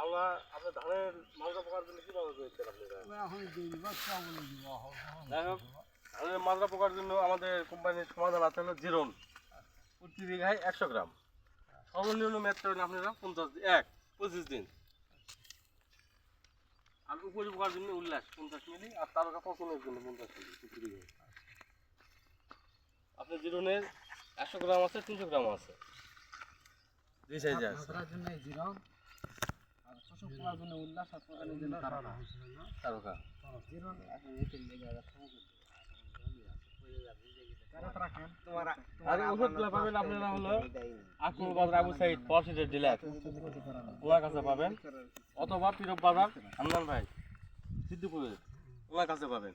মাওলা আপনার ধানের মাজরা পোকার জন্য কি করেছেন আপনারা যাই হোক ধানের মাজরা পোকার জন্য আমাদের কোম্পানির সমাধান আছে হলো জিরোন প্রতি বিঘায় একশো গ্রাম। সর্বনিম্ন মেয়াদটা হলো আপনারা পঞ্চাশ এক পঁচিশ দিন। আর উপরি পোকার জন্য উল্লাস পঞ্চাশ মিলি আর তারকা পচনের জন্য পঞ্চাশ মিলি প্রতি বিঘায়। আপনার জিরোনের একশো গ্রাম আছে তিনশো গ্রাম আছে। দুই সাইজে আছে। মাত্রার জন্য জিরো আর ওষুধগুলো পাবেন আপনারা হলো আকু বাজার আবু সাইড পরশিটের ডিলার ওনার কাছে পাবেন। অথবা পিরব বাজার ভাই সিদ্দিপুরের ওনার কাছে পাবেন।